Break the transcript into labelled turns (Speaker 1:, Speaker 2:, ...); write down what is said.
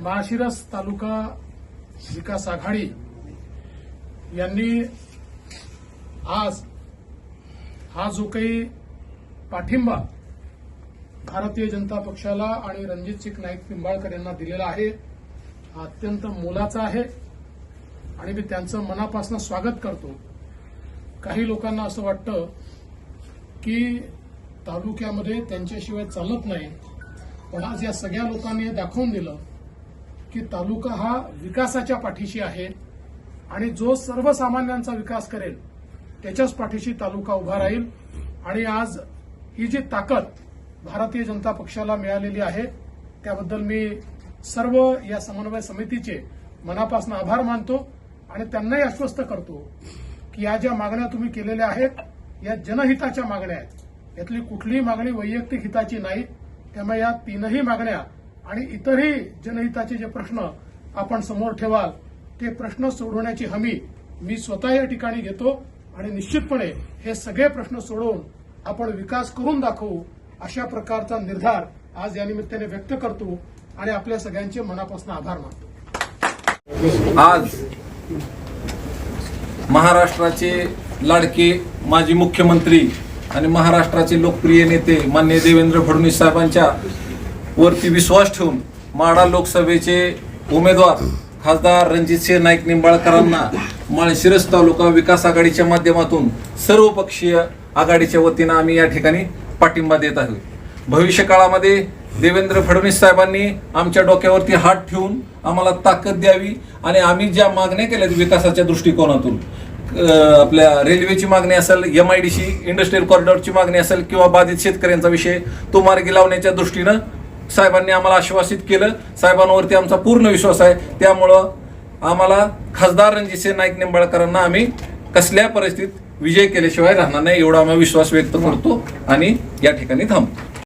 Speaker 1: माळशिरस तालुका विकास आघाडी यांनी आज हा जो काही पाठिंबा भारतीय जनता पक्षाला आणि रणजित सिंग नाईक निंबाळकर यांना दिलेला आहे हा अत्यंत मोलाचा आहे आणि मी त्यांचं मनापासून स्वागत करतो. काही लोकांना असं वाटतं की तालुक्यामध्ये त्यांच्याशिवाय चालत नाही पण आज या सगळ्या लोकांनी दाखवून दिलं की तालुका हा विकासाच्या पाठीशी आहे आणि जो सर्वसामान्यांचा विकास करेल त्याच्याच पाठीशी तालुका उभा राहील. आणि आज ही जी ताकद भारतीय जनता पक्षाला मिळालेली आहे त्याबद्दल मी सर्व या समन्वय समितीचे मनापासून आभार मानतो आणि त्यांनाही आश्वस्त करतो की या ज्या मागण्या तुम्ही केलेल्या आहेत या जनहिताच्या मागण्या आहेत. यातली कुठलीही मागणी वैयक्तिक हिताची नाही त्यामुळे या तीनही मागण्या आणि इतरही जनहिताचे जे प्रश्न आपण समोर ठेवाल ते प्रश्न सोडवण्याची हमी मी स्वतः या ठिकाणी घेतो आणि निश्चितपणे हे सगळे प्रश्न सोडवून आपण विकास करून दाखवू अशा प्रकारचा निर्धार आज या निमित्ताने व्यक्त करतो आणि आपल्या सगळ्यांचे मनापासून आभार मानतो.
Speaker 2: आज महाराष्ट्राचे लाडके माजी मुख्यमंत्री आणि महाराष्ट्राचे लोकप्रिय नेते मान्य देवेंद्र फडणवीस साहेबांच्या वरती विश्वास ठेवून माडा लोकसभेचे उमेदवार खासदार रणजितसिंह नाईक निंबाळकरांना माळशिरस तालुका विकास आघाडीच्या माध्यमातून सर्वपक्षीय आघाडीच्या वतीनं आम्ही या ठिकाणी पाठिंबा देत आहोत. भविष्य काळामध्ये देवेंद्र फडणवीस साहेबांनी आमच्या डोक्यावरती हात ठेवून आम्हाला ताकद द्यावी आणि आम्ही ज्या मागण्या केल्यात विकासाच्या दृष्टिकोनातून आपल्या रेल्वेची मागणी असेल M I D C industrial कॉरिडॉरची मागणी असेल किंवा बाधित शेतकऱ्यांचा विषय तो मार्गी लावण्याच्या दृष्टीनं साहेबांनी आम्हाला आश्वासित केलं. साहेबांवरती आमचा पूर्ण विश्वास आहे. त्यामुळं आम्हाला खासदार रणजितसिंह नाईक निंबाळकरांना आम्ही कसल्या परिस्थितीत विजय केल्याशिवाय राहणार नाही एवढा आम्ही विश्वास व्यक्त करतो आणि या ठिकाणी थांबतो.